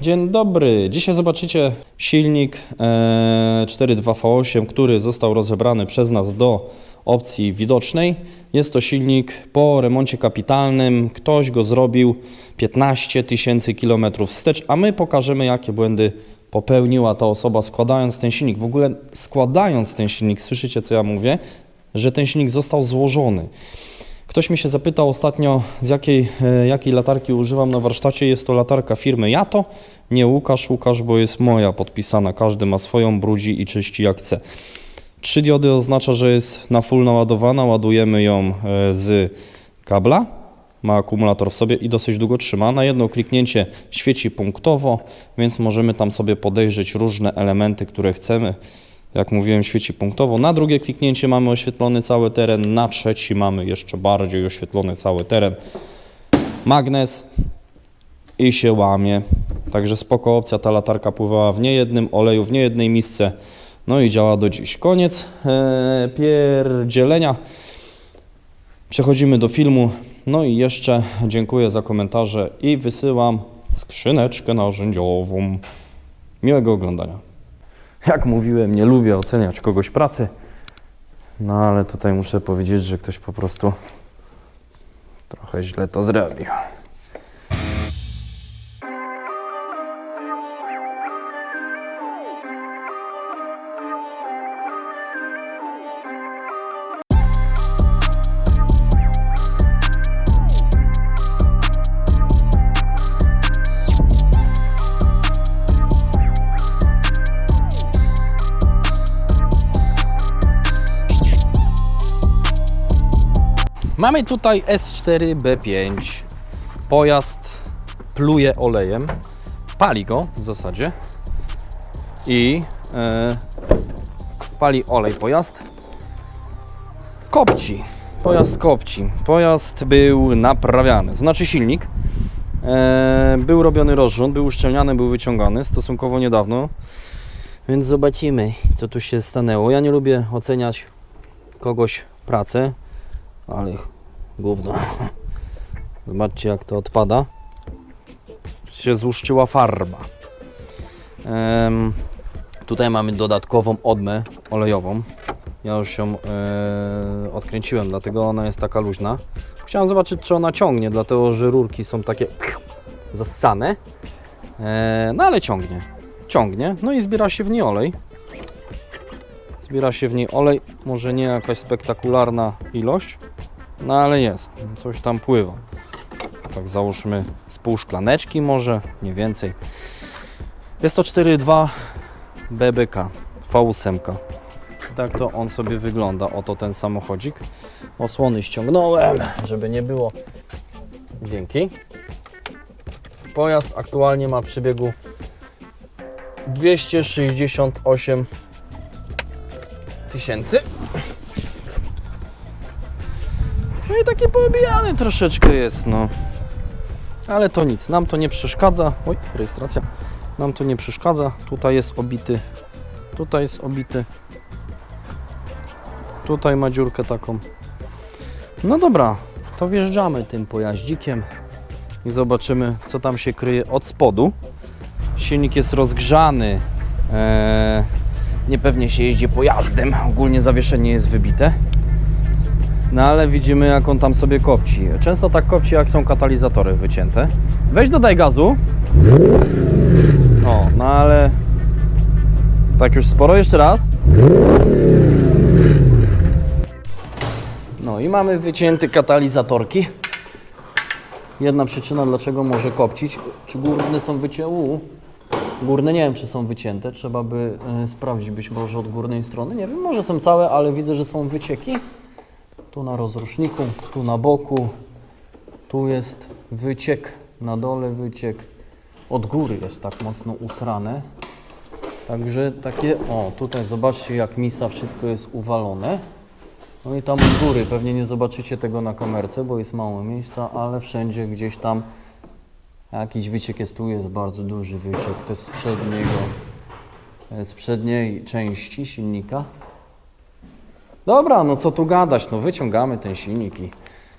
dzień dobry. Dzisiaj zobaczycie silnik e, 4.2V8, który został rozebrany przez nas do opcji widocznej. Jest to silnik po remoncie kapitalnym. Ktoś go zrobił 15 tysięcy kilometrów wstecz, a my pokażemy, jakie błędy popełniła ta osoba składając ten silnik. W ogóle składając ten silnik, słyszycie co ja mówię? Że ten silnik został złożony. Ktoś mi się zapytał ostatnio, z jakiej, e, jakiej latarki używam na warsztacie. Jest to latarka firmy Jato, nie Łukasz, Łukasz, bo jest moja podpisana. Każdy ma swoją, brudzi i czyści jak chce. Trzy diody oznacza, że jest na full naładowana. Ładujemy ją e, z kabla. Ma akumulator w sobie i dosyć długo trzyma. Na jedno kliknięcie świeci punktowo, więc możemy tam sobie podejrzeć różne elementy, które chcemy. Jak mówiłem, świeci punktowo. Na drugie kliknięcie mamy oświetlony cały teren. Na trzeci mamy jeszcze bardziej oświetlony cały teren. Magnes i się łamie. Także spoko opcja. Ta latarka pływała w niejednym oleju, w niejednej misce. No i działa do dziś. Koniec e, pierdzielenia. Przechodzimy do filmu. No i jeszcze dziękuję za komentarze i wysyłam skrzyneczkę narzędziową. Miłego oglądania. Jak mówiłem, nie lubię oceniać kogoś pracy. No ale tutaj muszę powiedzieć, że ktoś po prostu trochę źle to zrobił. Mamy tutaj S4B5. Pojazd pluje olejem, pali go w zasadzie i e, pali olej pojazd. Kopci. Pojazd kopci. Pojazd był naprawiany, znaczy silnik. E, był robiony rozrząd, był uszczelniany, był wyciągany stosunkowo niedawno. Więc zobaczymy, co tu się stanęło. Ja nie lubię oceniać kogoś pracę, ale gówno. Zobaczcie jak to odpada. Się złuszczyła farba. Tutaj mamy dodatkową odmę olejową. Ja już ją e, odkręciłem, dlatego ona jest taka luźna. Chciałem zobaczyć, czy ona ciągnie, dlatego że rurki są takie zassane. E, no ale ciągnie. Ciągnie. No i zbiera się w niej olej. Zbiera się w niej olej. Może nie jakaś spektakularna ilość, no ale jest, coś tam pływa. Tak załóżmy z pół szklaneczki może, nie więcej. Jest to 4.2 BBK V8. Tak to on sobie wygląda. Oto ten samochodzik. Osłony ściągnąłem, żeby nie było. Dzięki. Pojazd aktualnie ma przebiegu 268 tysięcy. No i taki poobijany troszeczkę jest, no. Ale to nic, nam to nie przeszkadza. Oj, rejestracja. Nam to nie przeszkadza. Tutaj jest obity. Tutaj jest obity. Tutaj ma dziurkę taką. No dobra, to wjeżdżamy tym pojaździkiem i zobaczymy, co tam się kryje od spodu. Silnik jest rozgrzany. Eee, niepewnie się jeździ pojazdem. Ogólnie zawieszenie jest wybite. No ale widzimy jak on tam sobie kopci. Często tak kopci jak są katalizatory wycięte. Weź dodaj gazu. O, no ale... Tak już sporo, jeszcze raz. No i mamy wycięte katalizatorki. Jedna przyczyna dlaczego może kopcić. Czy górne są wycięte? Górne nie wiem czy są wycięte. Trzeba by e, sprawdzić być może od górnej strony. Nie wiem, może są całe, ale widzę, że są wycieki. Tu na rozruszniku, tu na boku, tu jest wyciek, na dole wyciek. Od góry jest tak mocno usrane. Także takie, o tutaj zobaczcie jak misa, wszystko jest uwalone. No i tam od góry, pewnie nie zobaczycie tego na kamerce, bo jest mało miejsca, ale wszędzie gdzieś tam jakiś wyciek jest, tu jest bardzo duży wyciek, to jest z przedniego, e, z przedniej części silnika. Dobra, no co tu gadać, no wyciągamy ten silnik i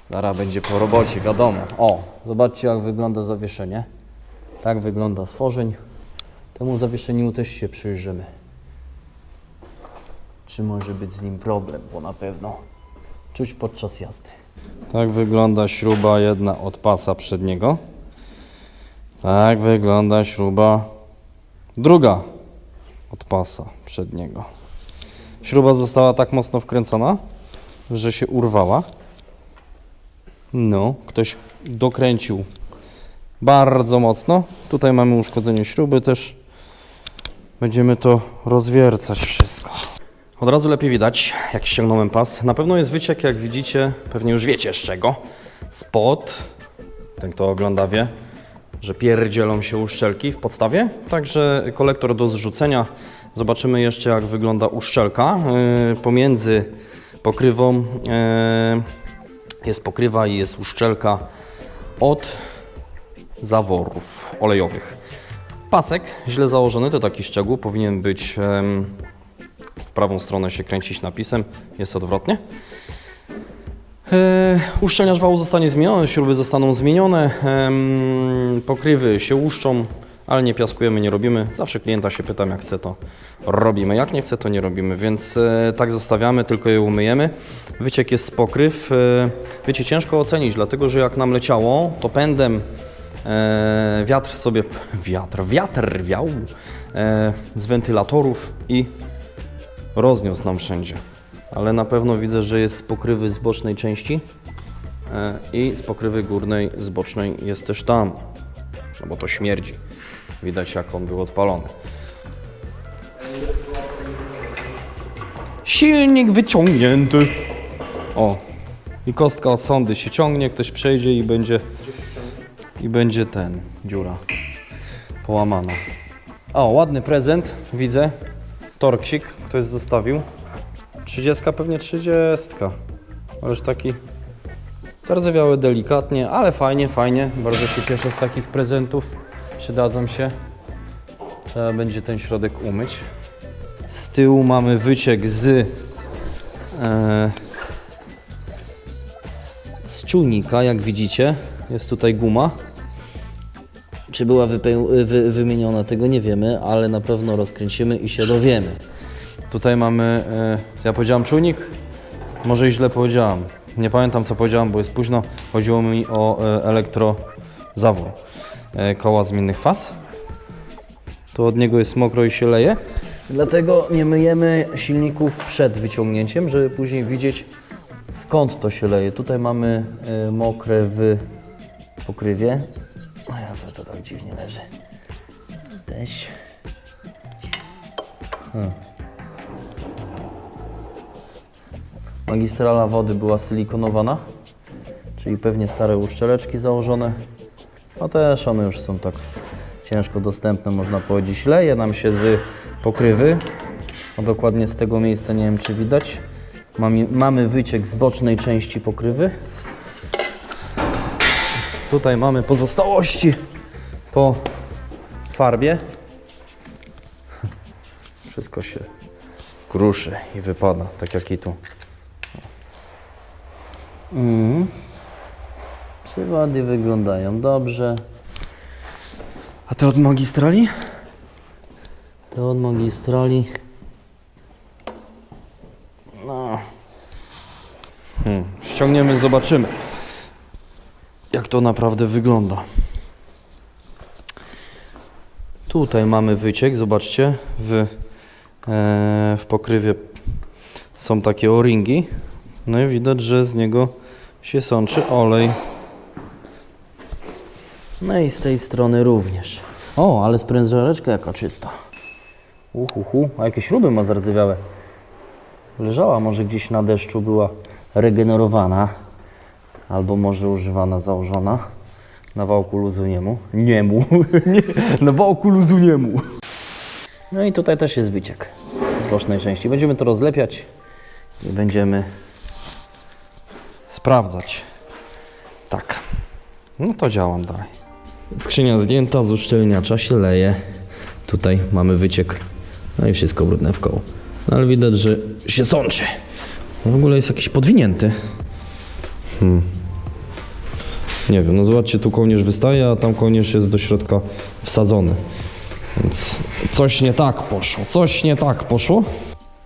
zaraz będzie po robocie, wiadomo. O, zobaczcie jak wygląda zawieszenie. Tak wygląda stworzeń. Temu zawieszeniu też się przyjrzymy. Czy może być z nim problem, bo na pewno czuć podczas jazdy. Tak wygląda śruba jedna od pasa przedniego. Tak wygląda śruba druga od pasa przedniego. Śruba została tak mocno wkręcona, że się urwała. No, ktoś dokręcił bardzo mocno. Tutaj mamy uszkodzenie śruby też. Będziemy to rozwiercać wszystko. Od razu lepiej widać, jak ściągnąłem pas. Na pewno jest wyciek, jak widzicie, pewnie już wiecie z czego. Spod, ten kto ogląda wie, że pierdzielą się uszczelki w podstawie. Także kolektor do zrzucenia. Zobaczymy jeszcze, jak wygląda uszczelka. Yy, pomiędzy pokrywą yy, jest pokrywa i jest uszczelka od zaworów olejowych. Pasek źle założony, to taki szczegół, powinien być w prawą stronę się kręcić napisem, jest odwrotnie. E, uszczelniacz wału zostanie zmieniony, śruby zostaną zmienione, pokrywy się łuszczą, ale nie piaskujemy, nie robimy. Zawsze klienta się pytam, jak chce to robimy, jak nie chce to nie robimy, więc e, tak zostawiamy, tylko je umyjemy. Wyciek jest z pokryw, e, wiecie, ciężko ocenić, dlatego że jak nam leciało, to pędem e, wiatr sobie, wiatr, wiatr wiał e, z wentylatorów i rozniósł nam wszędzie. Ale na pewno widzę, że jest z pokrywy z bocznej części e, i z pokrywy górnej z bocznej jest też tam, no bo to śmierdzi. Widać jak on był odpalony. Silnik wyciągnięty. O, i kostka od sondy się ciągnie, ktoś przejdzie i będzie i będzie ten, dziura połamana. O, ładny prezent, widzę. Torksik ktoś zostawił. 30 pewnie 30. Ależ taki zardzewiały delikatnie, ale fajnie, fajnie. Bardzo się cieszę z takich prezentów. Przydadzą się. Trzeba będzie ten środek umyć. Z tyłu mamy wyciek z e, z czujnika, jak widzicie. Jest tutaj guma. Czy była wy- wymieniona, tego nie wiemy, ale na pewno rozkręcimy i się dowiemy. Tutaj mamy, e, ja powiedziałem czujnik? Może i źle powiedziałem. Nie pamiętam co powiedziałem, bo jest późno. Chodziło mi o e, elektrozawór e, koła zmiennych faz. To od niego jest mokro i się leje. Dlatego nie myjemy silników przed wyciągnięciem, żeby później widzieć skąd to się leje. Tutaj mamy e, mokre w pokrywie. A ja co to tak dziwnie leży? Też. Hmm. Magistrala wody była silikonowana, czyli pewnie stare uszczeleczki założone. No też one już są tak ciężko dostępne, można powiedzieć. Leje nam się z pokrywy, a dokładnie z tego miejsca, nie wiem czy widać. Mamy, mamy wyciek z bocznej części pokrywy. Tutaj mamy pozostałości po farbie. Wszystko się kruszy i wypada, tak jak i tu. Mm. Przewody wyglądają dobrze. A te od magistrali? Te od magistrali. No. Hmm. Ściągniemy, zobaczymy jak to naprawdę wygląda. Tutaj mamy wyciek, zobaczcie, w, e, w pokrywie są takie o-ringi. No i widać, że z niego się sączy olej. No i z tej strony również. O, ale sprężareczka jaka czysta. Uhuhu, a jakie śruby ma zardzewiałe. Leżała może gdzieś na deszczu, była regenerowana. Albo może używana, założona na wałku luzu niemu. Niemu. Nie, na wałku luzu niemu. No i tutaj też jest wyciek z bocznej części. Będziemy to rozlepiać i będziemy sprawdzać. Tak. No to działam dalej. Skrzynia zdjęta z uszczelniacza się leje. Tutaj mamy wyciek. No i wszystko brudne w koło. No ale widać, że się sączy. W ogóle jest jakiś podwinięty. Hmm. Nie wiem, no zobaczcie, tu kołnierz wystaje, a tam kołnierz jest do środka wsadzony. Więc coś nie tak poszło, coś nie tak poszło.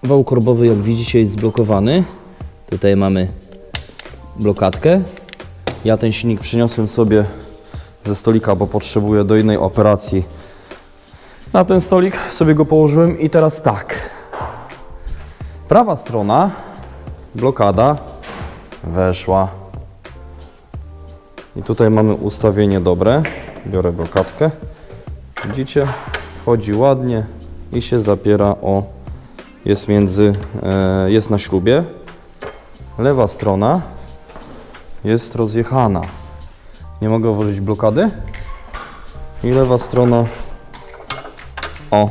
Wał korbowy, jak widzicie, jest zblokowany. Tutaj mamy blokadkę. Ja ten silnik przyniosłem sobie ze stolika, bo potrzebuję do innej operacji. Na ten stolik sobie go położyłem i teraz tak. Prawa strona, blokada, weszła. I tutaj mamy ustawienie dobre. Biorę blokadkę. Widzicie? Wchodzi ładnie i się zapiera o... Jest między... E, jest na śrubie. Lewa strona jest rozjechana. Nie mogę włożyć blokady. I lewa strona. O.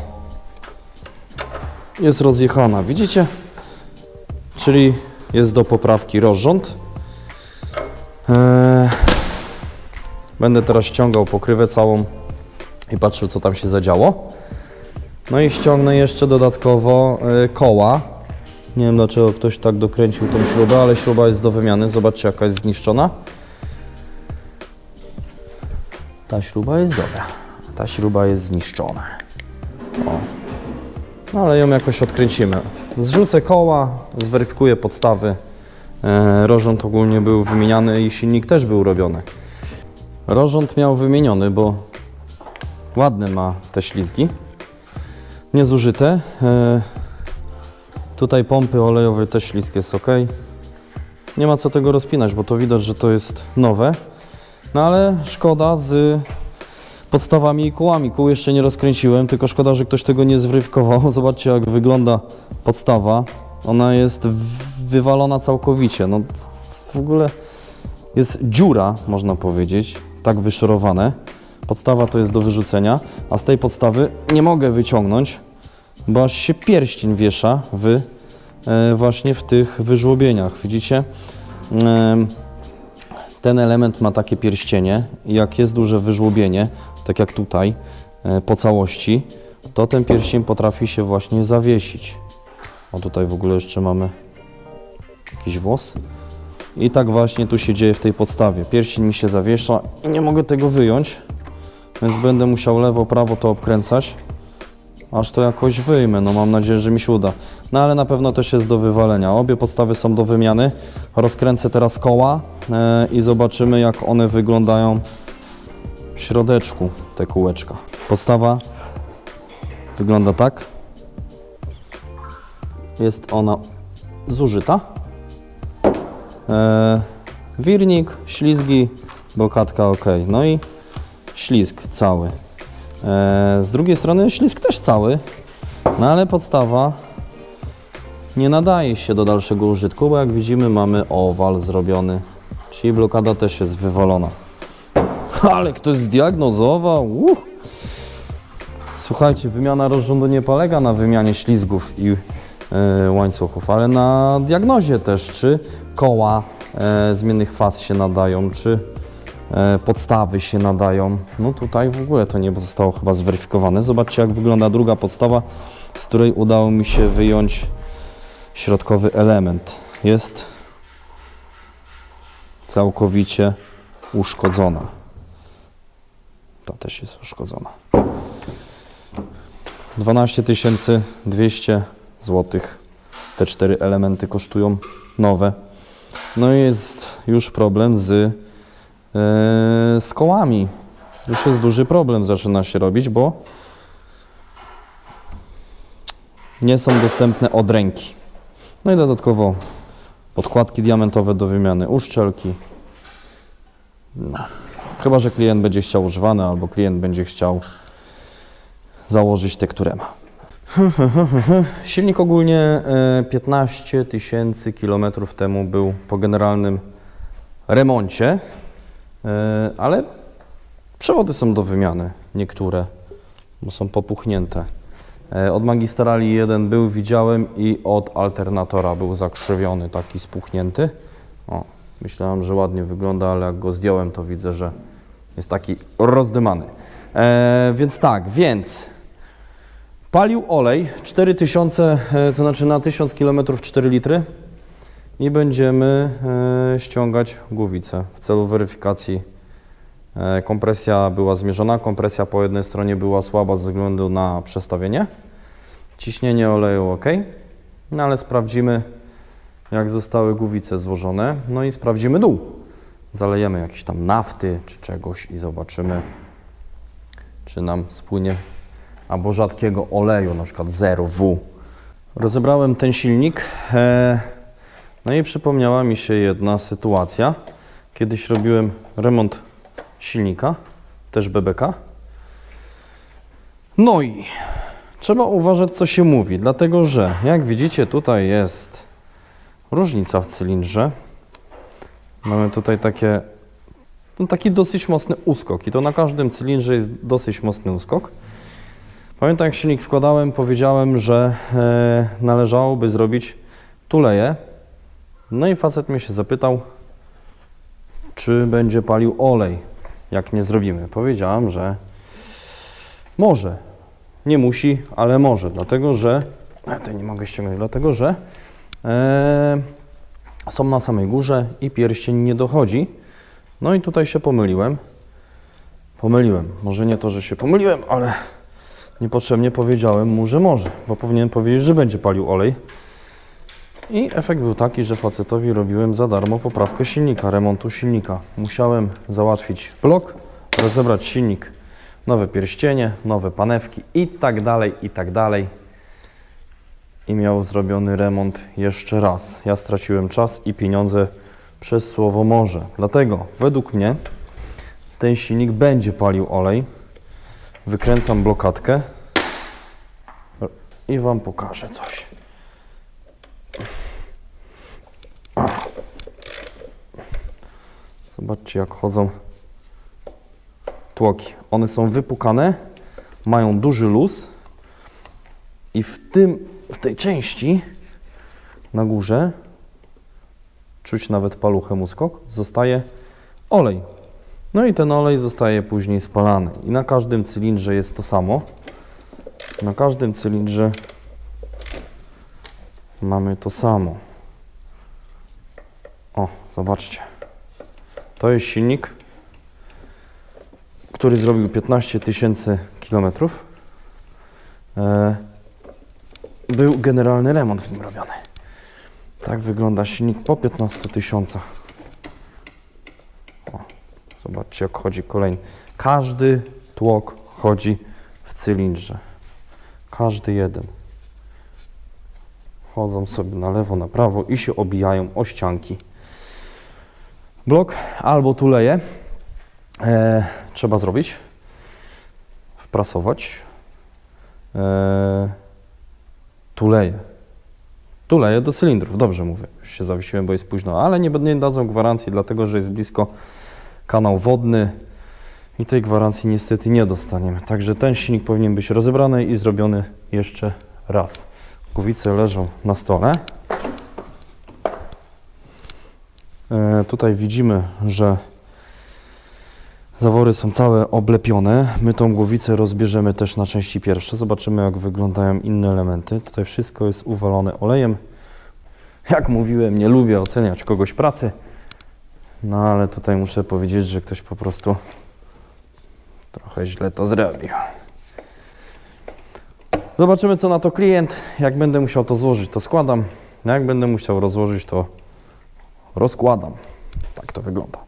Jest rozjechana. Widzicie? Czyli jest do poprawki rozrząd. Eee, będę teraz ściągał pokrywę całą i patrzył, co tam się zadziało. No i ściągnę jeszcze dodatkowo e, koła. Nie wiem dlaczego ktoś tak dokręcił tą śrubę, ale śruba jest do wymiany. Zobaczcie jaka jest zniszczona. Ta śruba jest dobra. Ta śruba jest zniszczona. O. No ale ją jakoś odkręcimy. Zrzucę koła, zweryfikuję podstawy. E, rozrząd ogólnie był wymieniany i silnik też był robiony. Rozrząd miał wymieniony, bo ładne ma te ślizgi. Niezużyte. E, Tutaj pompy olejowe też ślisk jest ok. Nie ma co tego rozpinać, bo to widać, że to jest nowe. No ale szkoda z podstawami i kołami. Kół jeszcze nie rozkręciłem, tylko szkoda, że ktoś tego nie zwryfkował. Zobaczcie jak wygląda podstawa. Ona jest wywalona całkowicie. No w ogóle jest dziura, można powiedzieć, tak wyszorowane. Podstawa to jest do wyrzucenia, a z tej podstawy nie mogę wyciągnąć, bo aż się pierścień wiesza w, e, właśnie w tych wyżłobieniach. Widzicie? Ten element ma takie pierścienie jak jest duże wyżłobienie, tak jak tutaj, e, po całości, to ten pierścień potrafi się właśnie zawiesić. O tutaj w ogóle jeszcze mamy jakiś włos. I tak właśnie tu się dzieje w tej podstawie. Pierścień mi się zawiesza i nie mogę tego wyjąć, więc będę musiał lewo, prawo to obkręcać aż to jakoś wyjmę. No mam nadzieję, że mi się uda. No ale na pewno też jest do wywalenia. Obie podstawy są do wymiany. Rozkręcę teraz koła e, i zobaczymy jak one wyglądają w środeczku, te kółeczka. Podstawa wygląda tak. Jest ona zużyta. E, wirnik, ślizgi, blokadka ok. No i ślizg cały. E, Z drugiej strony ślizg też cały, no ale podstawa nie nadaje się do dalszego użytku, bo jak widzimy mamy owal zrobiony, czyli blokada też jest wywalona. Ale ktoś zdiagnozował. Uh. Słuchajcie, wymiana rozrządu nie polega na wymianie ślizgów i e, łańcuchów, ale na diagnozie też, czy koła e, zmiennych faz się nadają, czy e, podstawy się nadają. No tutaj w ogóle to nie zostało chyba zweryfikowane. Zobaczcie jak wygląda druga podstawa, z której udało mi się wyjąć środkowy element. Jest całkowicie uszkodzona. Ta też jest uszkodzona. 12 200 zł. Te cztery elementy kosztują nowe. No i jest już problem z, z kołami. Już jest duży problem, zaczyna się robić, bo nie są dostępne od ręki. No i dodatkowo podkładki diamentowe do wymiany, uszczelki. No. Chyba, że klient będzie chciał używane, albo klient będzie chciał założyć te, które ma. Silnik ogólnie e, 15 tysięcy kilometrów temu był po generalnym remoncie, e, ale przewody są do wymiany, niektóre, bo są popuchnięte. E, Od magistrali jeden był, widziałem i od alternatora był zakrzywiony, taki spuchnięty. O, myślałem, że ładnie wygląda, ale jak go zdjąłem, to widzę, że jest taki rozdymany. E, więc tak, więc palił olej 4000, e, to znaczy na 1000 km 4 litry i będziemy e, ściągać głowicę w celu weryfikacji E, Kompresja była zmierzona, kompresja po jednej stronie była słaba ze względu na przestawienie. Ciśnienie oleju ok, no ale sprawdzimy jak zostały głowice złożone, no i sprawdzimy dół. Zalejemy jakieś tam nafty czy czegoś i zobaczymy, czy nam spłynie albo rzadkiego oleju, na przykład 0W. Rozebrałem ten silnik, e, no i przypomniała mi się jedna sytuacja. Kiedyś robiłem remont silnika, też BBK. No i trzeba uważać, co się mówi, dlatego że, jak widzicie, tutaj jest różnica w cylindrze. Mamy tutaj takie, no taki dosyć mocny uskok i to na każdym cylindrze jest dosyć mocny uskok. Pamiętam jak silnik składałem, powiedziałem, że e, należałoby zrobić tuleję. No i facet mnie się zapytał, czy będzie palił olej, jak nie zrobimy. Powiedziałem, że może. Nie musi, ale może, dlatego że. Ja tutaj nie mogę ściągnąć, dlatego że e, są na samej górze i pierścień nie dochodzi. No i tutaj się pomyliłem. Pomyliłem. Może nie to, że się pomyliłem, ale niepotrzebnie powiedziałem mu, że może, bo powinien powiedzieć, że będzie palił olej. I efekt był taki, że facetowi robiłem za darmo poprawkę silnika, remontu silnika. Musiałem załatwić blok, rozebrać silnik, nowe pierścienie, nowe panewki i tak dalej, i tak dalej. I miał zrobiony remont jeszcze raz. Ja straciłem czas i pieniądze przez słowo może. Dlatego według mnie ten silnik będzie palił olej. Wykręcam blokadkę i Wam pokażę coś. Zobaczcie, jak chodzą tłoki. One są wypukane, mają duży luz i w, tym, w tej części na górze czuć nawet paluchem uskok, zostaje olej. No i ten olej zostaje później spalany. I na każdym cylindrze jest to samo. Na każdym cylindrze mamy to samo. O, zobaczcie. To jest silnik, który zrobił 15 tysięcy kilometrów. E, Był generalny remont w nim robiony. Tak wygląda silnik po 15 tysiącach. Zobaczcie, jak chodzi kolejny. Każdy tłok chodzi w cylindrze. Każdy jeden. Chodzą sobie na lewo, na prawo i się obijają o ścianki. Blok albo tuleje e, trzeba zrobić, wprasować. E, tuleje. Do cylindrów, dobrze mówię. Już się zawiesiłem, bo jest późno, ale nie, nie dadzą gwarancji, dlatego że jest blisko kanał wodny i tej gwarancji niestety nie dostaniemy. Także ten silnik powinien być rozebrany i zrobiony jeszcze raz. Głowice leżą na stole. E, tutaj widzimy, że zawory są całe oblepione. My tą głowicę rozbierzemy też na części pierwsze. Zobaczymy, jak wyglądają inne elementy. Tutaj wszystko jest uwalone olejem. Jak mówiłem, nie lubię oceniać kogoś pracy. No ale tutaj muszę powiedzieć, że ktoś po prostu trochę źle to zrobił. Zobaczymy, co na to klient. Jak będę musiał to złożyć, to składam. Jak będę musiał rozłożyć, to rozkładam. Tak to wygląda.